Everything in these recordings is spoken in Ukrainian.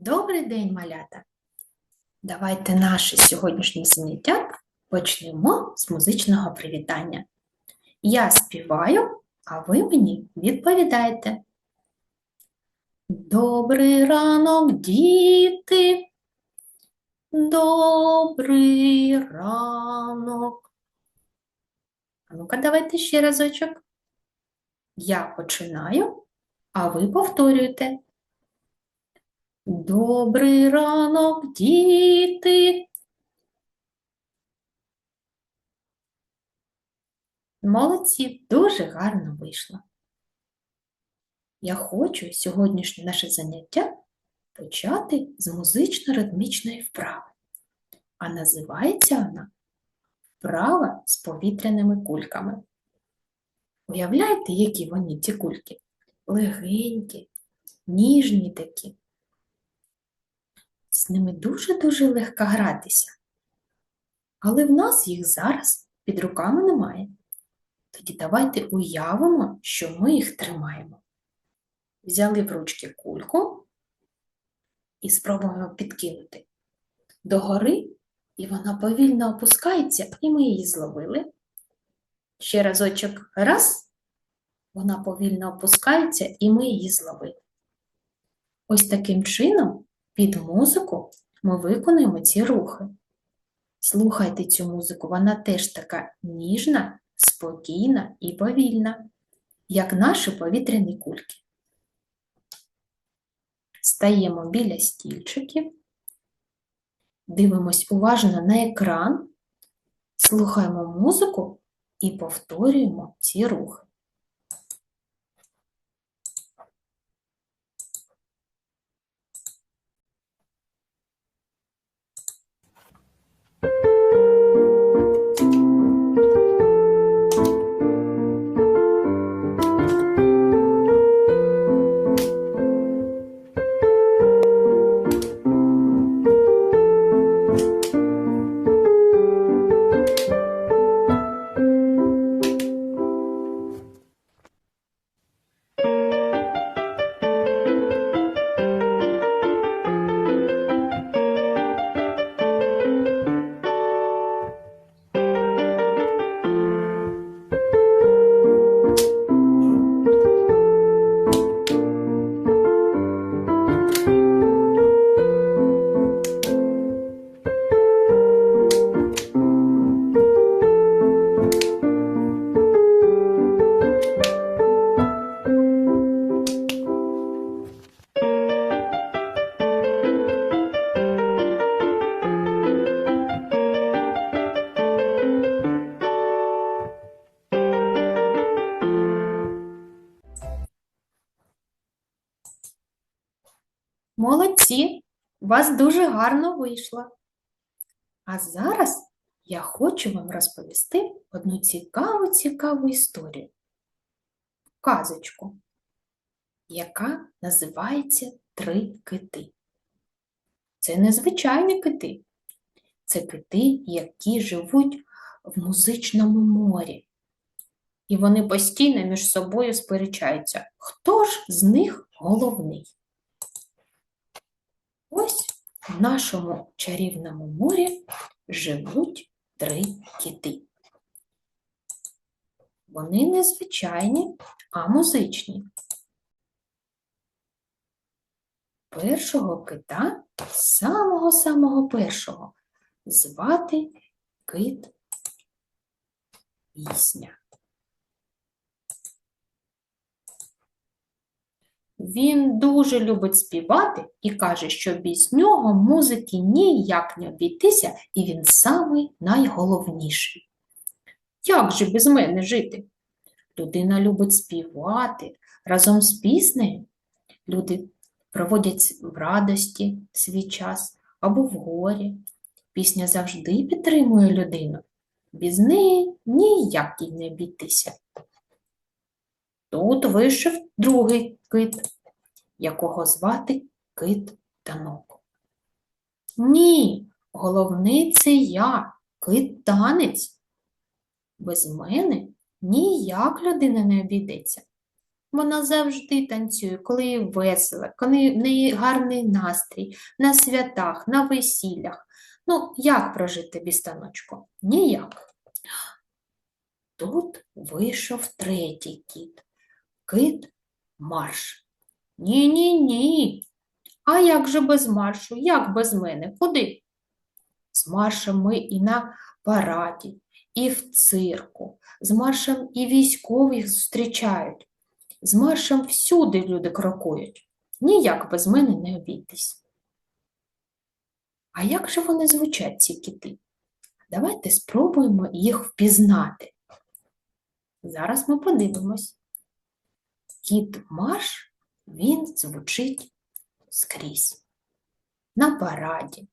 Добрий день, малята! Давайте наше сьогоднішнє заняття почнемо з музичного привітання. Я співаю, а ви мені відповідаєте. Добрий ранок, діти! Добрий ранок! А ну-ка, давайте ще разочок. Я починаю, а ви повторюєте. Добрий ранок, діти. Молодці, дуже гарно вийшло. Я хочу сьогоднішнє наше заняття почати з музично-ритмічної вправи. А називається вона Вправа з повітряними кульками. Уявляєте, які вони ці кульки? Легенькі, ніжні такі з ними дуже-дуже легко гратися. Але в нас їх зараз під руками немає. Тоді давайте уявимо, що ми їх тримаємо. Взяли в ручки кульку і спробуємо підкинути догори, і вона повільно опускається, і ми її зловили. Ще разочок раз, вона повільно опускається, і ми її зловили. Ось таким чином під музику ми виконуємо ці рухи. Слухайте цю музику, вона теж така ніжна, спокійна і повільна, як наші повітряні кульки. Стаємо біля стільчиків, дивимось уважно на екран, слухаємо музику і повторюємо ці рухи. Вас дуже гарно вийшло. А зараз я хочу вам розповісти одну цікаву цікаву історію. Казочку, яка називається Три кити. Це не звичайні кити, це кити, які живуть в музичному морі. І вони постійно між собою сперечаються, хто ж з них головний. В нашому чарівному морі живуть три кити. Вони не звичайні, а музичні. Першого кита, самого-самого першого, звати кит пісня. Він дуже любить співати і каже, що без нього музики ніяк не обійтися, і він самий найголовніший. Як же без мене жити? Людина любить співати разом з піснею. Люди проводять в радості свій час або в горі. Пісня завжди підтримує людину. Без неї ніяк їй не обійтися. Тут вийшов другий кит, якого звати кит танок. Ні, головний я, кит танець. Без мене ніяк людина не обійдеться. Вона завжди танцює, коли їй весело, коли в неї гарний настрій, на святах, на весіллях. Ну, як прожити без таночку? Ніяк. Тут вийшов третій кіт. Кит марш. Ні-ні-ні. А як же без маршу? Як без мене? Куди? З маршем ми і на параді, і в цирку, з маршем і військових зустрічають, з маршем всюди люди крокують. Ніяк без мене не обійтись. А як же вони звучать, ці кіти? Давайте спробуємо їх впізнати. Зараз ми подивимось. Кіт Марш, він звучить скрізь. На параді,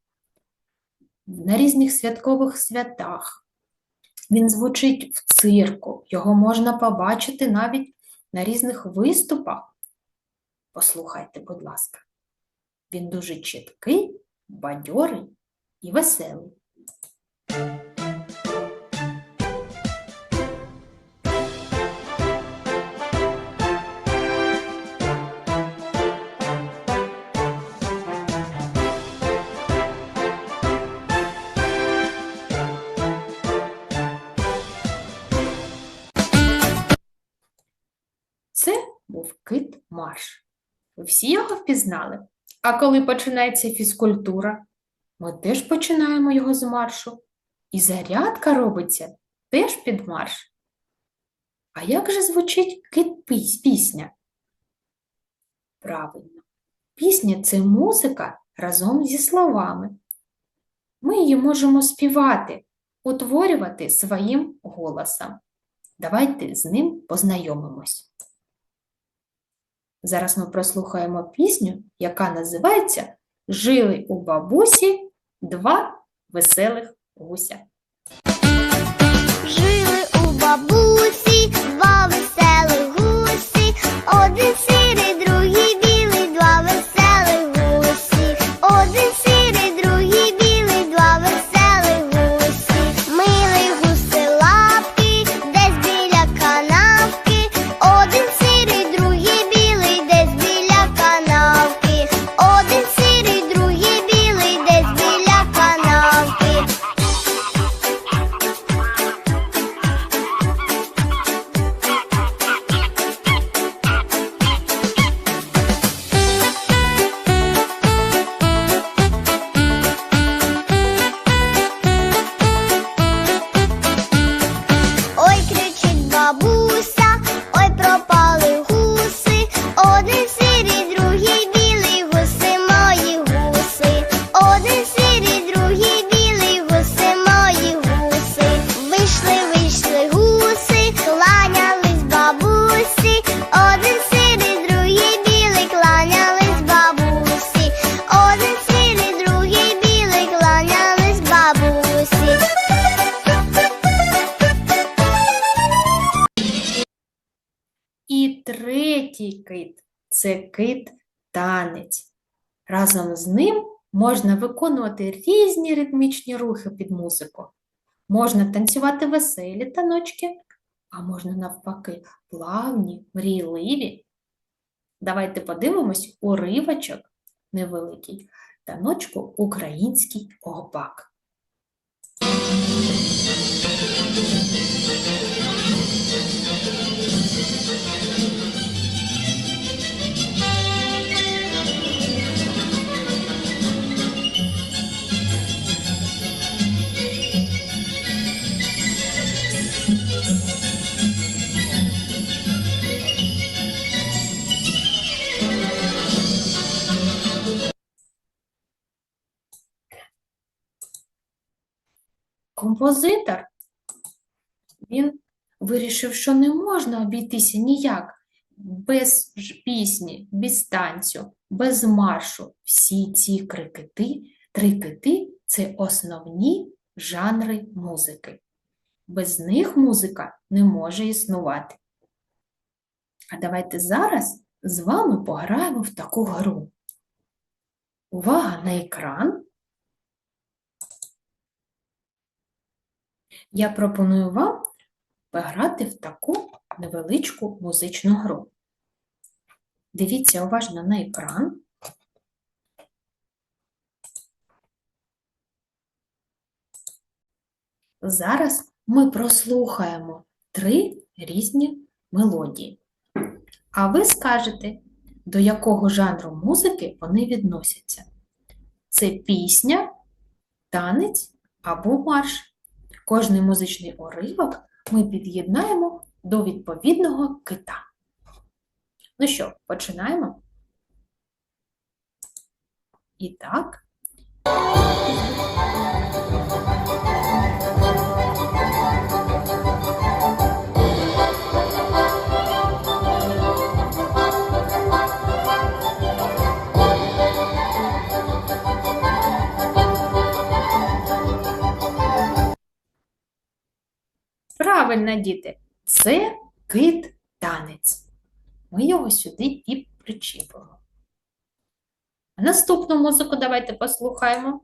на різних святкових святах. Він звучить в цирку, його можна побачити навіть на різних виступах. Послухайте, будь ласка. Він дуже чіткий, бадьорий і веселий. Ви всі його впізнали? А коли починається фізкультура, ми теж починаємо його з маршу. І зарядка робиться теж під марш. А як же звучить кит пісня? Правильно, пісня це музика разом зі словами. Ми її можемо співати, утворювати своїм голосом. Давайте з ним познайомимось. Зараз ми прослухаємо пісню, яка називається Жили у бабусі два веселих гуся. Жили третій кит це кит танець. Разом з ним можна виконувати різні ритмічні рухи під музику. Можна танцювати веселі таночки, а можна навпаки плавні, мрійливі. Давайте подивимось уривочок невеликий таночку Український гопак. Композитор, він вирішив, що не можна обійтися ніяк без пісні, без танцю, без маршу. Всі ці крикити, три кити – це основні жанри музики. Без них музика не може існувати. А давайте зараз з вами пограємо в таку гру. Увага на екран. Я пропоную вам пограти в таку невеличку музичну гру. Дивіться уважно на екран. Зараз ми прослухаємо три різні мелодії. А ви скажете, до якого жанру музики вони відносяться. Це пісня, танець або марш. Кожний музичний уривок ми під'єднаємо до відповідного кита. Ну що, починаємо? І так. Правильно, діти, це кит-танець. Ми його сюди і причіпимо. Наступну музику давайте послухаємо.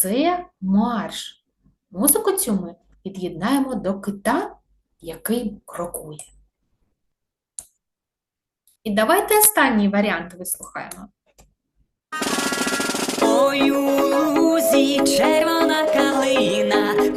Це марш. Музику цю ми під'єднаємо до кита, який крокує. І давайте останній варіант вислухаємо. Ой, у лузі червона калина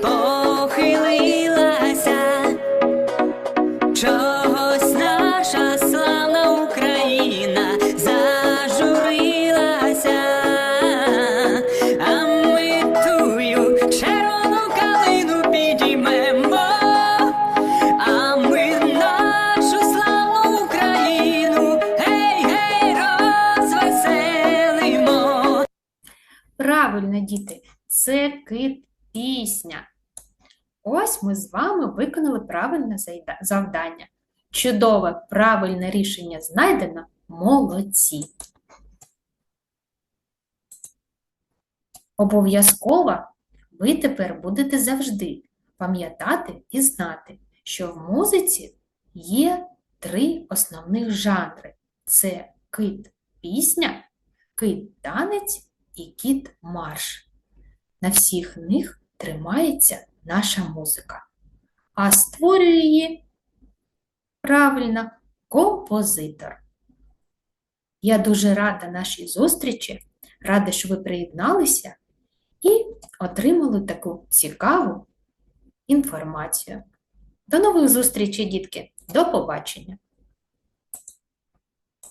Ось ми з вами виконали правильне завдання. Чудове, правильне рішення знайдено. Молодці. Обов'язково ви тепер будете завжди пам'ятати і знати, що в музиці є три основних жанри: це кит-пісня, кит-танець і кіт-марш. На всіх них тримається наша музика. А створює її правильно композитор. Я дуже рада нашій зустрічі, рада, що ви приєдналися і отримали таку цікаву інформацію. До нових зустрічей, дітки! До побачення!